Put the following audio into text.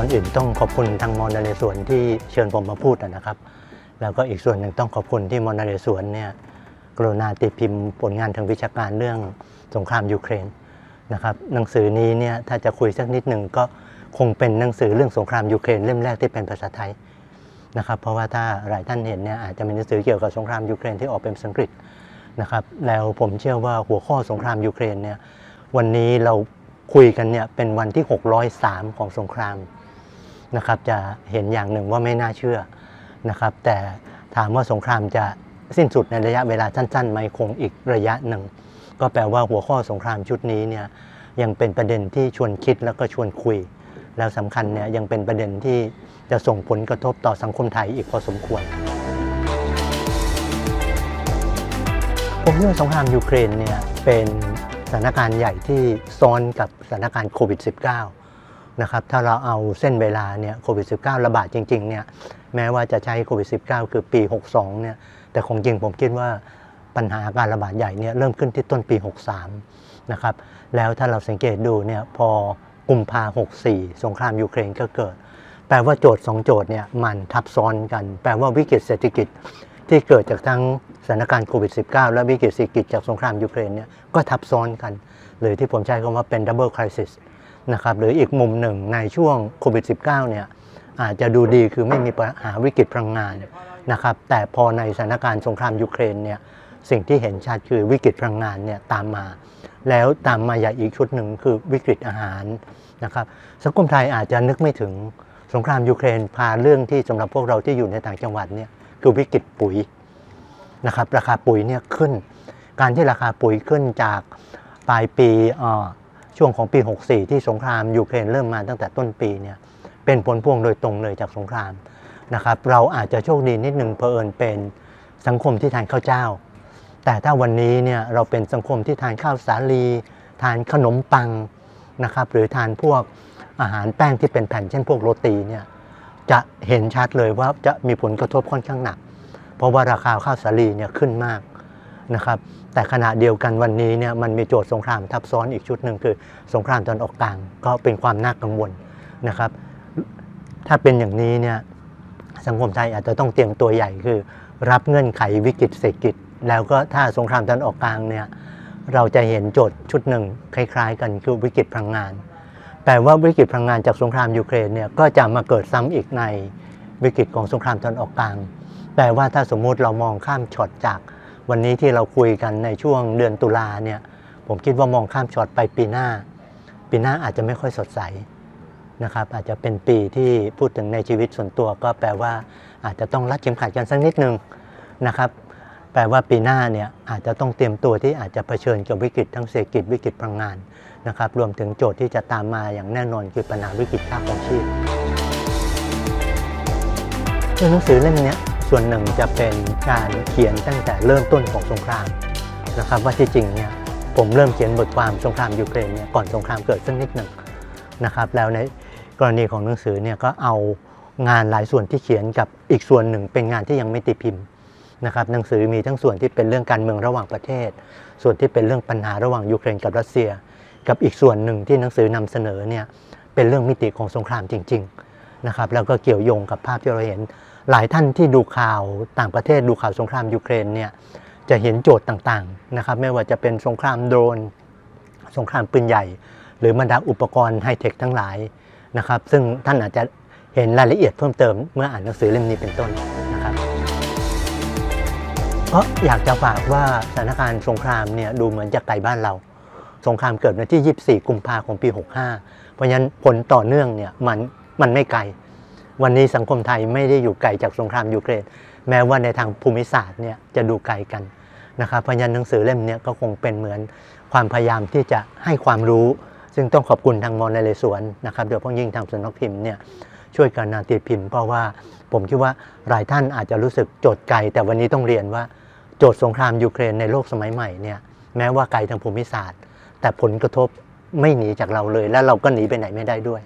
ก่อนอื่นต้องขอบคุณทางมอนาเรศวรที่เชิญผมมาพูดนะครับ แล้วก็อีกส่วนหนึ่งต้องขอบคุณที่มอนาเรศวรเนี่ยกรุณาติดพิมพ์ผลงานทางวิชาการเรื่องสงครามยูเครนนะครับหนังสือนี้เนี่ยถ้าจะคุยสักนิดหนึ่งก็คงเป็นหนังสือเรื่องสงครามยูเครนเล่มแรกที่เป็นภาษาไทยนะครับเพราะว่าถ้าหลายท่านเห็นเนี่ยอาจจะมีหนังสือเกี่ยวกับสงครามยูเครนที่ออกเป็นภาษาอังกฤษนะครับแล้วผมเชื่อว่าหัวข้อสงครามยูเครนเนี่ยวันนี้เราคุยกันเนี่ยเป็นวันที่ 603 ของสงคราม นะครับจะเห็นอย่างหนึ่งว่าไม่น่าเชื่อนะครับ แต่ถามว่าสงครามจะสิ้นสุดในระยะเวลาสั้นๆไหมคงอีกระยะหนึ่ง ก็แปลว่าหัวข้อสงครามชุดนี้เนี่ยยังเป็นประเด็นที่ชวนคิดแล้วก็ชวนคุย แล้วสำคัญเนี่ยยังเป็นประเด็นที่จะส่งผลกระทบต่อสังคมไทยอีกพอสมควร ผมคิดว่าสงครามยูเครนเนี่ยเป็นสถานการณ์ใหญ่ที่ซ้อนกับสถานการณ์โควิด -19 นะครับถ้าเราเอาเส้นเวลาเนี่ยโควิด -19 ระบาดจริงๆเนี่ยแม้ว่าจะใช้โควิด -19 คือปี 62เนี่ยแต่คงจริงผมคิดว่าปัญหาการระบาดใหญ่เนี่ยเริ่มขึ้นที่ต้นปี 63นะครับแล้วถ้าเราสังเกตดูเนี่ยพอกุมภา64 สงครามยูเครนก็เกิด แปลว่าโจทย์ 2 โจทย์เนี่ยมันทับซ้อนกัน แปลว่าวิกฤตเศรษฐกิจที่เกิดจากทั้งสถานการณ์โควิด -19 และวิกฤตเศรษฐกิจจากสงครามยูเครนเนี่ยก็ทับซ้อนกัน หรือที่ผมใช้คำว่าเป็นดับเบิลคริส นะครับหรืออีกมุมหนึ่งในช่วงโควิด -19 เนี่ยอาจจะดูดีคือไม่มีปัญหาวิกฤตพลังงานนะครับแต่พอในสถานการณ์สงครามยูเครนเนี่ยสิ่งที่เห็นชัดคือวิกฤตพลังงานเนี่ยตามมา แล้วตามมาอย่างอีกชุดหนึ่งคือวิกฤตอาหารนะครับสังคมไทยอาจจะนึกไม่ถึงสงครามยูเครนพาเรื่องที่สำหรับพวกเราที่อยู่ในต่างจังหวัดเนี่ยคือวิกฤตปุ๋ยนะครับราคาปุ๋ยเนี่ยขึ้น การที่ราคาปุ๋ยขึ้นจากปลายปีอ่อ ช่วงของปี 64 ที่สงครามยูเครนเริ่มมาตั้งแต่ต้นปีเนี่ยเป็นผลพวงโดยตรงเลยจากสงครามนะครับ เราอาจจะโชคดีนิดหนึ่งเพอเอิญเป็นสังคมที่ทานข้าวเจ้า แต่ถ้าวันนี้เนี่ยเราเป็นสังคมที่ทานข้าวสาลี ทานขนมปังนะครับ หรือทานพวกอาหารแป้งที่เป็นแผ่นเช่นพวกโรตีเนี่ยจะเห็นชัดเลยว่าจะมีผลกระทบค่อนข้างหนัก เพราะว่าราคาข้าวสาลีเนี่ยขึ้นมาก นะครับ แต่ขณะเดียวกันวันนี้เนี่ยมันมีโจทย์สงครามทับซ้อนอีกชุดหนึ่งคือสงครามตอนออกกลางก็เป็นความน่ากังวลนะครับ ถ้าเป็นอย่างนี้เนี่ยสังคมไทยอาจจะต้องเตรียมตัวใหญ่คือ รับเงื่อนไขวิกฤตเศรษฐกิจ แล้วก็ถ้าสงครามตอนออกกลางเนี่ยเราจะเห็นโจทย์ชุดหนึ่งคล้าย ๆ กันคือวิกฤตพลังงานแปลว่าวิกฤตพลังงานจากสงครามยูเครนเนี่ยก็จะมาเกิดซ้ำอีกในวิกฤตของสงครามตอนออกกลางแปลว่าถ้าสมมุติเรามองข้ามช็อตจาก วันนี้ที่เราคุยกันในช่วงเดือนตุลาเนี่ยผมคิดว่ามองข้ามช็อตไปปีหน้า ปีหน้าอาจจะไม่ค่อยสดใสนะครับอาจจะเป็นปีที่พูดถึงในชีวิตส่วนตัวก็แปลว่า อาจจะต้องรัดเข็มขัดกันสักนิดนึงนะครับแปลว่าปีหน้าเนี่ยอาจจะต้องเตรียมตัวที่อาจจะเผชิญกับวิกฤตทั้งเศรษฐกิจวิกฤตพลังงานนะครับรวมถึงโจทย์ที่จะตามมาอย่างแน่นอนคือปัญหาวิกฤตค่าครองชีพหนังสือเล่มนี้ ส่วนหนึ่งจะเป็นการเขียนตั้งแต่เริ่มต้นของสงครามนะครับว่าที่จริงเนี่ยผมเริ่มเขียนบทความสงครามยูเครนเนี่ยก่อนสงครามเกิดสักนิดหนึ่งนะครับแล้วในกรณีของหนังสือเนี่ยก็เอางานหลายส่วนที่เขียนกับอีกส่วนหนึ่งเป็นงานที่ยังไม่ตีพิมพ์นะครับหนังสือมีทั้งส่วนที่เป็นเรื่องการเมืองระหว่างประเทศ ส่วนที่เป็นเรื่องปัญหาระหว่างยูเครนกับรัสเซีย กับอีกส่วนหนึ่งที่หนังสือนำเสนอเนี่ยเป็นเรื่องมิติของสงครามจริง ๆนะครับ แล้วก็เกี่ยวโยงกับภาพที่เราเห็น หลายท่านที่ดูข่าวต่างประเทศดูข่าวสงครามยูเครนเนี่ยจะเห็นโจทย์ต่างๆนะครับไม่ว่าจะเป็นสงครามโดรน สงครามปืนใหญ่ หรือบรรดาอุปกรณ์ไฮเทคทั้งหลายนะครับซึ่งท่านอาจจะเห็นรายละเอียดเพิ่มเติมเมื่ออ่านหนังสือเล่มนี้เป็นต้นนะครับก็อยากจะฝากว่าสถานการณ์สงครามเนี่ยดูเหมือนจะไกลบ้านเรา สงครามเกิดวันที่ 24 กุมภาของปี 65 เพราะฉะนั้นผลต่อเนื่องเนี่ยมันมันไม่ไกล วันนี้สังคมไทยไม่ได้อยู่ไกลจากสงครามยูเครน แม้ว่าในทางภูมิศาสตร์เนี่ยจะดูไกลกันนะครับเพราะฉะนั้นหนังสือเล่มนี้ก็คงเป็นเหมือนความพยายามที่จะให้ความรู้ ซึ่งต้องขอบคุณทางมอนเลสวนนะครับโดยเฉพาะยิ่งทางสำนักพิมพ์เนี่ยช่วยกันนาตีพิมพ์ เพราะว่าผมคิดว่าหลายท่านอาจจะรู้สึกโจทย์ไกล แต่วันนี้ต้องเรียนว่าโจทย์สงครามยูเครนในโลกสมัยใหม่เนี่ยแม้ว่าไกลทางภูมิศาสตร์ แต่ผลกระทบไม่หนีจากเราเลย และเราก็หนีไปไหนไม่ได้ด้วย